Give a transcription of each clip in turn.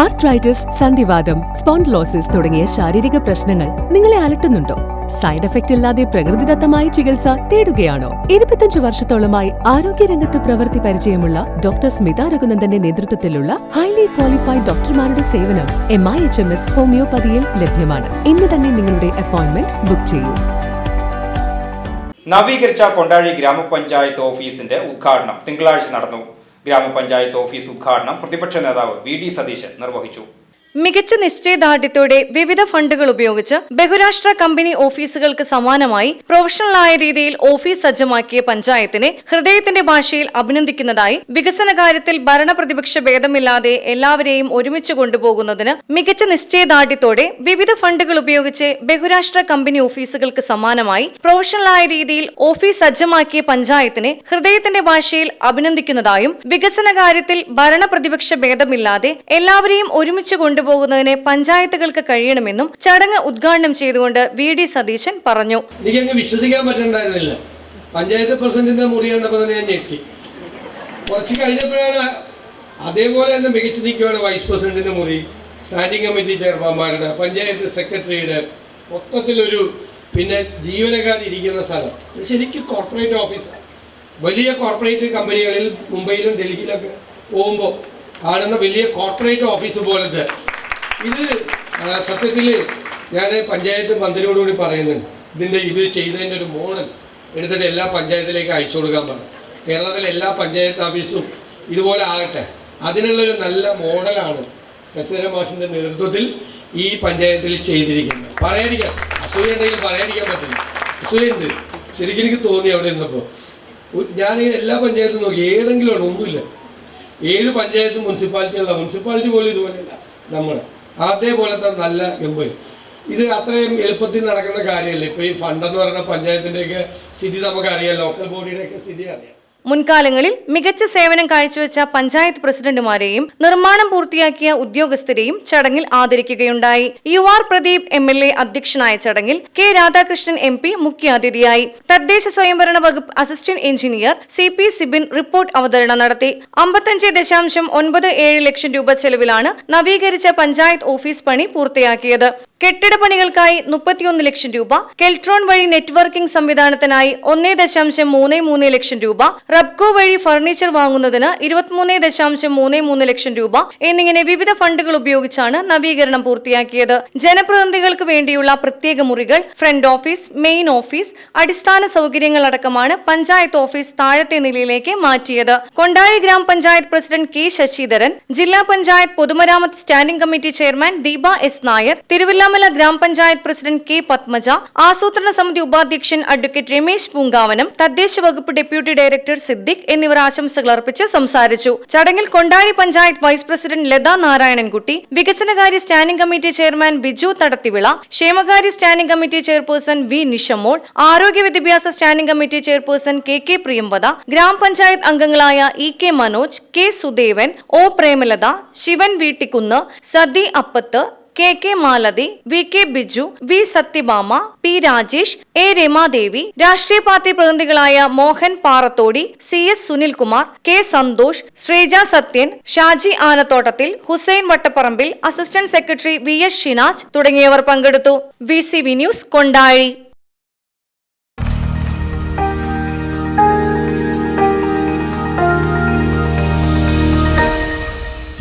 Arthritis സന്ധിവാദം spondylosis തുടങ്ങിയ ശാരീരിക പ്രശ്നങ്ങൾ നിങ്ങളെ അലട്ടുന്നുണ്ടോ? സൈഡ് എഫക്റ്റ് ഇല്ലാതെ പ്രകൃതിദത്തമായ ചികിത്സ തേടുകയാണോ? ഇരുപത്തഞ്ച് വർഷത്തോളമായി ആരോഗ്യരംഗത്ത് പ്രവൃത്തി പരിചയമുള്ള ഡോക്ടർ സ്മിത രഘുനന്ദന്റെ നേതൃത്വത്തിലുള്ള ഹൈലി ക്വാളിഫൈഡ് ഡോക്ടർമാരുടെ സേവനം M I H M S ഹോമിയോപ്പതിയിൽ ലഭ്യമാണ്. ഇന്ന് തന്നെ നിങ്ങളുടെ അപ്പോയിന്റ്മെന്റ് ബുക്ക് ചെയ്യൂ. നവീകരിച്ച കൊണ്ടാഴി ഗ്രാമപഞ്ചായത്ത് ഓഫീസിന്റെ ഉദ്ഘാടനം തിങ്കളാഴ്ച നടന്നു. ഗ്രാമപഞ്ചായത്ത് ഓഫീസ് ഉദ്ഘാടനം പ്രതിപക്ഷ നേതാവ് വി ഡി സതീശൻ നിർവഹിച്ചു മികച്ച നിശ്ചയദാർഢ്യത്തോടെ വിവിധ ഫണ്ടുകൾ ഉപയോഗിച്ച് ബഹുരാഷ്ട്ര കമ്പനി ഓഫീസുകൾക്ക് സമാനമായി പ്രൊഫഷണലായ രീതിയിൽ ഓഫീസ് സജ്ജമാക്കിയ പഞ്ചായത്തിനെ ഹൃദയത്തിന്റെ ഭാഷയിൽ അഭിനന്ദിക്കുന്നതായി വികസന കാര്യത്തിൽ ഭരണപ്രതിപക്ഷ ഭേദമില്ലാതെ എല്ലാവരെയും ഒരുമിച്ച് കൊണ്ടുപോകുന്നതിന് മികച്ച നിശ്ചയദാർഢ്യത്തോടെ വിവിധ ഫണ്ടുകൾ ഉപയോഗിച്ച് ബഹുരാഷ്ട്ര കമ്പനി ഓഫീസുകൾക്ക് സമാനമായി പ്രൊഫഷണലായ രീതിയിൽ ഓഫീസ് സജ്ജമാക്കിയ പഞ്ചായത്തിനെ ഹൃദയത്തിന്റെ ഭാഷയിൽ അഭിനന്ദിക്കുന്നതായും വികസന കാര്യത്തിൽ ഭരണപ്രതിപക്ഷ ഭേദമില്ലാതെ എല്ലാവരെയും ഒരുമിച്ച് കൊണ്ടുപോകുന്നതിന് പഞ്ചായത്തുകൾക്ക് കഴിയണമെന്നും ചടങ്ങ് ഉദ്ഘാടനം ചെയ്തുകൊണ്ട് വി ഡി സതീശൻ പറഞ്ഞു. എനിക്കങ്ങ് വിശ്വസിക്കാൻ പറ്റണ്ടായിരുന്നില്ല. പഞ്ചായത്ത് പ്രസിഡന്റിന്റെ മുറി കണ്ടപ്പോൾ തന്നെ ഞാൻ ഞെട്ടി. കുറച്ച് കഴിഞ്ഞപ്പോഴാണ് അതേപോലെ തന്നെ മികച്ചു നിൽക്കുകയാണ് വൈസ് പ്രസിഡന്റിന്റെ മുറി സ്റ്റാൻഡിംഗ് കമ്മിറ്റി ചെയർമാൻമാരുടെ പഞ്ചായത്ത് സെക്രട്ടറിയുടെ മൊത്തത്തിലൊരു പിന്നെ ജീവനക്കാർ ഇരിക്കുന്ന സ്ഥലം. ശരിക്കും കോർപ്പറേറ്റ് ഓഫീസാണ് വലിയ കോർപ്പറേറ്റ് കമ്പനികളിൽ മുംബൈയിലും ഡൽഹിയിലൊക്കെ പോകുമ്പോൾ കാണുന്ന വലിയ കോർപ്പറേറ്റ് ഓഫീസ് പോലത്തെ ഇത് സത്യത്തിൽ ഞാൻ പഞ്ചായത്ത് മന്ത്രിയോടുകൂടി പറയുന്നുണ്ട്. ഇതിന്റെ ഇത് ചെയ്തതിന്റെ ഒരു മോഡൽ എടുത്തിട്ട് എല്ലാ പഞ്ചായത്തിലേക്ക് അയച്ചു കൊടുക്കാൻ പറഞ്ഞു. കേരളത്തിലെ എല്ലാ പഞ്ചായത്ത് ഓഫീസും ഇതുപോലെ ആകട്ടെ. അതിനുള്ളൊരു നല്ല മോഡലാണ് ശശിധര മാഷിന്റെ നേതൃത്വത്തിൽ ഈ പഞ്ചായത്തിൽ ചെയ്തിരിക്കുന്നത്. പറയാതിരിക്കാം അസൂയ ഉണ്ടെങ്കിൽ പറയാതിരിക്കാൻ പറ്റില്ല. അസൂയുണ്ട് ശരിക്കും എനിക്ക് തോന്നി അവിടെ നിന്നപ്പോൾ ഞാനിങ്ങനെ എല്ലാ പഞ്ചായത്തും നോക്കി ഏതെങ്കിലും ഒന്നുമില്ല. ഒന്നുമില്ല പഞ്ചായത്തും മുനിസിപ്പാലിറ്റി അല്ല മുനിസിപ്പാലിറ്റി പോലും ഇതുപോലെയല്ല നമ്മുടെ അതേപോലത്തെ നല്ല ഗംഭീർ ഇത് അത്രയും എളുപ്പത്തിൽ നടക്കുന്ന കാര്യമല്ല? ഇപ്പോൾ ഈ ഫണ്ടെന്ന് പറയുന്ന പഞ്ചായത്തിന്റെയൊക്കെ സ്ഥിതി നമുക്കറിയാം ലോക്കൽ ബോഡിയുടെയൊക്കെ സ്ഥിതി അറിയാം. മുൻകാലങ്ങളിൽ മികച്ച സേവനം കാഴ്ചവെച്ച പഞ്ചായത്ത് പ്രസിഡന്റുമാരെയും നിർമ്മാണം പൂർത്തിയാക്കിയ ഉദ്യോഗസ്ഥരെയും ചടങ്ങിൽ ആദരിക്കുകയുണ്ടായി. U R Pradeep M L A അധ്യക്ഷനായ ചടങ്ങിൽ കെ രാധാകൃഷ്ണൻ എം പി മുഖ്യാതിഥിയായി. തദ്ദേശ സ്വയംഭരണ വകുപ്പ് assistant engineer C P Sibin report അവതരണം നടത്തി. അമ്പത്തഞ്ച് ദശാംശം ഒൻപത് ഏഴ് ലക്ഷം രൂപ ചെലവിലാണ് നവീകരിച്ച പഞ്ചായത്ത് ഓഫീസ് പണി പൂർത്തിയാക്കിയത്. കെട്ടിട പണികൾക്കായി മുപ്പത്തിയൊന്ന് ലക്ഷം രൂപ കെൽട്രോൺ വഴി നെറ്റ്വർക്കിംഗ് സംവിധാനത്തിനായി ഒന്നേ ദശാംശം മൂന്ന് മൂന്ന് ലക്ഷം രൂപ റബ്കോ വഴി ഫർണിച്ചർ വാങ്ങുന്നതിന് ഇരുപത്തിമൂന്ന് ദശാംശം മൂന്ന് മൂന്ന് ലക്ഷം രൂപ എന്നിങ്ങനെ വിവിധ ഫണ്ടുകൾ ഉപയോഗിച്ചാണ് നവീകരണം പൂർത്തിയാക്കിയത്. ജനപ്രതിനിധികൾക്ക് വേണ്ടിയുള്ള പ്രത്യേക മുറികൾ ഫ്രണ്ട് ഓഫീസ് മെയിൻ ഓഫീസ് അടിസ്ഥാന സൗകര്യങ്ങൾ അടക്കമാണ് പഞ്ചായത്ത് ഓഫീസ് താഴത്തെ നിലയിലേക്ക് മാറ്റിയത്. കൊണ്ടാഴി ഗ്രാമപഞ്ചായത്ത് പ്രസിഡന്റ് കെ ശശിധരൻ ജില്ലാ പഞ്ചായത്ത് പൊതുമരാമത്ത് standing committee chairman Deepa S Nair Thiruvillwamala grama panchayat president K Padmaja ആസൂത്രണ സമിതി ഉപാധ്യക്ഷൻ അഡ്വക്കേറ്റ് രമേശ് പൂങ്കാവനം തദ്ദേശ വകുപ്പ് ഡെപ്യൂട്ടി ഡയറക്ടർ സിദ്ദിഖ് എന്നിവർ ആശംസകൾ അർപ്പിച്ച് സംസാരിച്ചു. ചടങ്ങിൽ കൊണ്ടാഴി പഞ്ചായത്ത് വൈസ് പ്രസിഡന്റ് ലത നാരായണൻകുട്ടി വികസനകാര്യ standing committee chairman Biju Thadathivila ക്ഷേമകാര്യ standing committee chairperson V Nishamol ആരോഗ്യ വിദ്യാഭ്യാസ standing committee chairperson K K Priyamvada grama panchayat അംഗങ്ങളായ E K Manoj K Sudevan O Premalatha Sivan Veettikkunnu Sathi Appath K K Malathi V K Biju V Sathyabhama P Rajesh A Ramadevi രാഷ്ട്രീയ party പ്രതിനിധികളായ Mohan Parathodi C S Sunilkumar K Santhosh Sreeja Sathyan Shaji Anathottathil Hussain Vattaparambil assistant secretary V S Shinaj തുടങ്ങിയവർ പങ്കെടുത്തു V C V news Kondazhy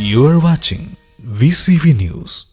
You are watching VCV News.